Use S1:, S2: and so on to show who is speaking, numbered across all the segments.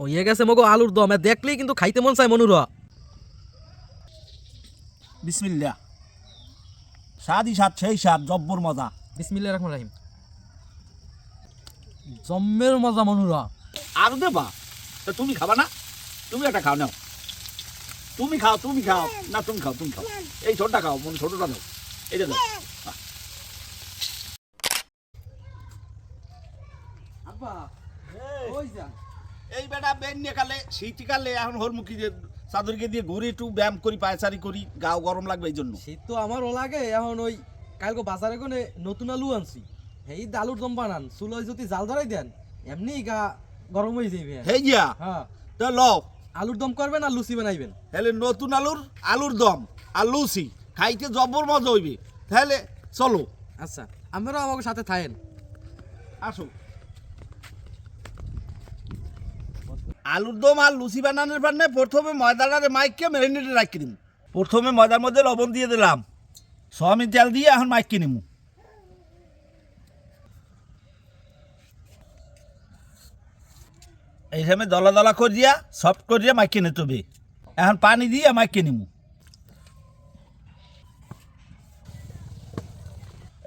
S1: ও ইয়ে গেছে মগো আলুর দম। এ দেখলেই কিন্তু খাইতে মন চায় মনুরা।
S2: বিসমিল্লা স্বাদই স্বাদ সেই স্বাদ জব্বর মজা।
S1: বিসমিল্লাহ রহমান রাহিম। জম্মের মজা মনুরা।
S2: আর দেবা? তা তুমি খাবা না? তুমি একটা খাও নাও। তুমি খাও তুমি খাও। না তুমি খাও তুমি খাও। এই ছোটটা খাও মন ছোটটা দাও। এটা দাও আহ। এই বেটা বেন নিয়ে কালে শীতকালে এখন হরমুখী যে চাদরকে দিয়ে ঘুরে একটু ব্যায়াম করি পায়চারি করি গাও গরম লাগবে এই জন্য।
S1: শীত তো আমারও লাগে এখন ওই কালকে বাজারে কোনে নতুন আলু আনছি। এই আলুর দম বানান চুলো যদি জাল ধরাই দেন এমনি গা গরম হয়ে যাবে
S2: হে গিয়া?
S1: হ্যাঁ।
S2: তো লও
S1: আলুর দম করবেন আর লুচি বানাইবেন।
S2: তাহলে নতুন আলুর আলুর দম আর লুচি খাইতে জব্বর মজা হইবে। তাহলে চলো।
S1: আচ্ছা আমরাও আমাকে সাথে থাকেন।
S2: আসো। আলুর দম আর লুচি বানানোর পারনে প্রথমে ময়দাটারে মাইককে ম্যারিনেটে রাখি দিম প্রথমে ময়দার মধ্যে লবণ দিয়ে দিলাম। সয়াবিন তেল দিয়ে এখন মাইককে নিমু। এইখানে দলা দলা করিয়া সফট করিয়া মাইকে নিতে এখন পানি দিয়ে মাইকে নিমু।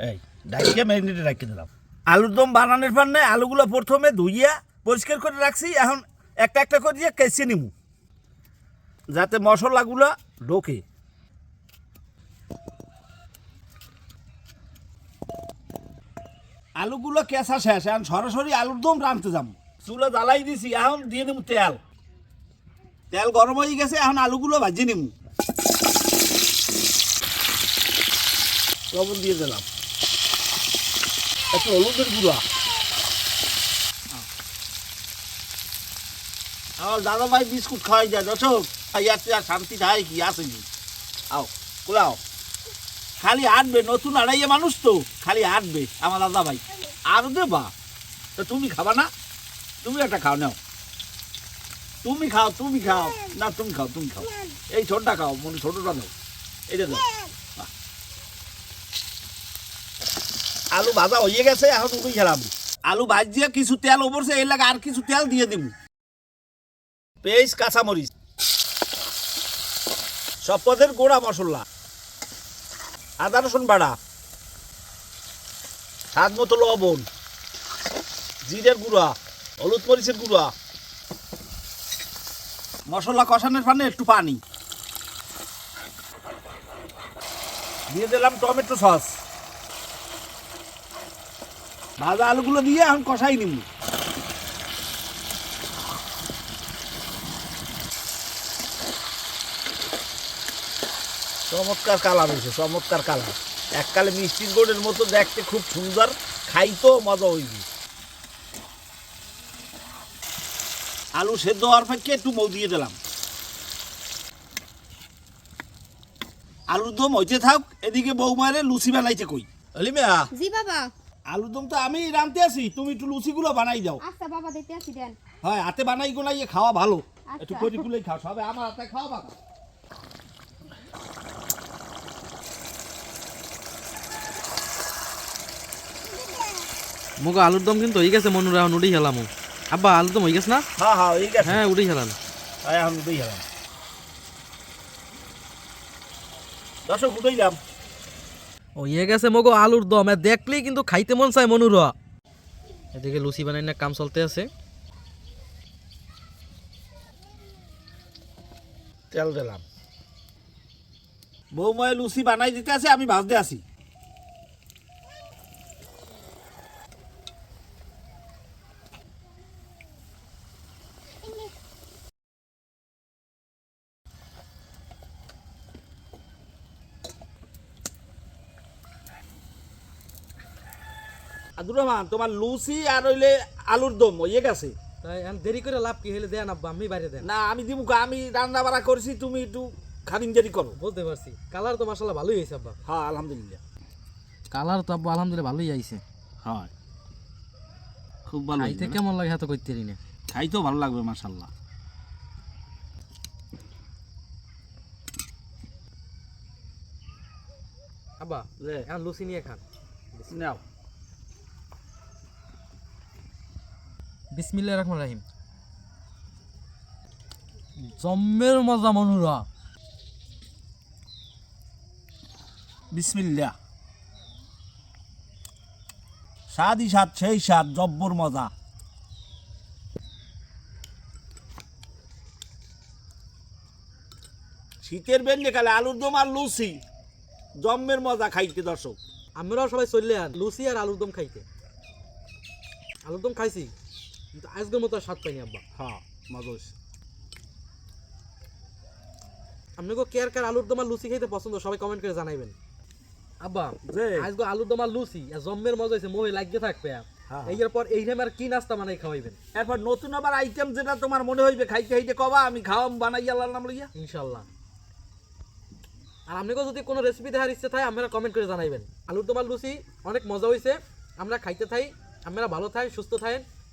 S2: এই, ডাইকে ম্যারিনেটে রাখি দিলাম। আলুর দম বানানোর পারনে আলুগুলো প্রথমে ধুইয়া পরিষ্কার করে রাখছি। এখন একটা একটা করে দিয়ে কেসে নিমু। যাতে মশলাগুলো ঢোকে। আলুগুলো কেঁচা শেষ, এখন সরাসরি আলুর দম রাঁধতে যাব। চুলা জ্বালাই দিছি, এখন দিয়ে দেবো তেল। তেল গরম হয়ে গেছে, এখন আলুগুলো ভাজি নিমু লবণ দিয়ে দিলাম। একটু হলুদের গুঁড়া। আমার দাদা ভাই বিস্কুট খাওয়াই যায় দর্শক। ইয়াতে আর শান্তি খায় কি আসেনি আও, কুলাও। খালি আটবে নতুন আড়াইয়ে মানুষ তো, খালি আটবে আমার দাদা ভাই। আর দেবা? তো তুমি খাবা না? তুমি একটা খাও, নাও। তুমি খাও তুমি খাও। না, তুমি খাও তুমি খাও। এই ছোটটা খাও, মনে ছোটটা দাও। এইটা দাও আলু ভাজা হয়ে গেছে, এখন উঠে খেলাম আলু ভাজিয়ে কিছু তেল ওপরছে এই লাগে আর কিছু তেল দিয়ে দিব। পেঁয়াজ, কাঁচামরিচ। সব পদের গোড়া মশলা। আদা, রসুন বাড়া। স্বাদ মতো লবণ। জিরের গুঁড়া, হলুদ মরিচের গুঁড়া। মশলা কষানোর পানে একটু পানি। দিয়ে দিলাম টমেটো সস। ভাজা আলুগুলো দিয়ে এখন কষাই নিব। চমৎকার কালার হয়েছে চমৎকার কালার। এককালে মিষ্টির গোড়ের মতো দেখতে খুব সুন্দর খাইতো মজা হইবে। আলু সেদ্ধ হওয়ার ফাঁকে একটু মৌ দিয়ে দিলাম। আলুর দম হইতে থাক এদিকে বৌমারে লুচি বানাইতে কই? অলিমিয়া
S3: জি বাবা।
S2: আলুর দম তো আমি রাঁধতে আছি তুমি একটু লুচিগুলো বানাই দাও।
S3: আচ্ছা বাবা দিতে আসি দেন।
S2: হয় হাতে বানাই গোনাইয়ে খাওয়া ভালো।
S3: আচ্ছা।
S2: একটু করি কুলে খাও সবে আমার হাতে খাওয়া বাবা।
S1: মগো আলুর দম কিন্তু হয়ে গেছে মনুরা এখন উঠেই খেলাম আব্বা আলুর দম হয়ে গেছে না?
S2: হ্যাঁ হ্যাঁ এই গেছে।
S1: হ্যাঁ উঠেই খেলাম
S2: হ্যাঁ এখন উঠেই গেলাম দর্শক উঠেই যাম
S1: ও ইয়ে গেছে মগো আলুর দম। দেখলেই কিন্তু খাইতে মন চায় মনুরা। এদিকে লুচি বানাই না কাম চলতে আছে।
S2: তেল দিলাম। বৌমায় লুচি বানাই দিতে আছে আমি ভাজতে আসি আদুর রহমান তোমার লুচি আর হইলে আলুর দম হয়ে গেছে।
S1: তাই এখন দেরি করে লাভ কি হলে দেন আব্বা আমি বাইরে দেন।
S2: না আমি দিব আমি রান্না বাড়া করছি তুমি একটু খানিন দেরি করো।
S1: বলতে পারছি। কালার তো মাসাল্লাহ ভালোই হয়েছে আব্বা।
S2: হ্যাঁ আলহামদুলিল্লাহ।
S1: কালার তো আব্বা আলহামদুলিল্লাহ ভালোই আইছে।
S2: হ্যাঁ। খুব ভালো
S1: খাইতে কেমন লাগে হাতে করতে পারি না
S2: খাইতেও ভালো লাগবে মাসাল্লাহ
S1: আব্বা এখন লুচি নিয়ে খান। জম্মের মজা মনুরা
S2: বিসমিল্লা স্বাদই স্বাদ সেই স্বাদ জব্বর মজা। শীতের বেঞ্জে কালে আলুর দম আর লুচি। জম্মের মজা খাইতে দর্শক।
S1: আমরাও সবাই চললে আন লুচি আর আলুর দম খাইতে। আলুর দম খাইছি। কিন্তু আজকের মতো স্বাদ পাইনি আব্বা।
S2: হ্যাঁ মজা হয়েছে
S1: আপনাকে কেয়ার কার আলুর দম লুচি খাইতে পছন্দ সবাই কমেন্ট করে জানাইবেন। আব্বা
S2: যে।
S1: আজকে আলুর দম লুচি জম্মের মজা হয়েছে মোহে লাগিয়ে থাকবে
S2: হ্যাঁ।
S1: পর এই আর কি নাস্তা বানাই খাওয়াইবেন?
S2: এরপর নতুন আবার আইটেম যেটা তোমার মনে হইবে খাইতে খাইতে কবা আমি খাওয়াম বানাইয়া লাম লইয়া।
S1: ইনশাল্লাহ আর আপনাকেও যদি কোনো রেসিপি দেখার ইচ্ছে থাকে আপনারা কমেন্ট করে জানাইবেন। আলুর দম আর লুচি অনেক মজা হয়েছে আমরা খাইতে থাই আপনারা ভালো থাকেন সুস্থ থাকেন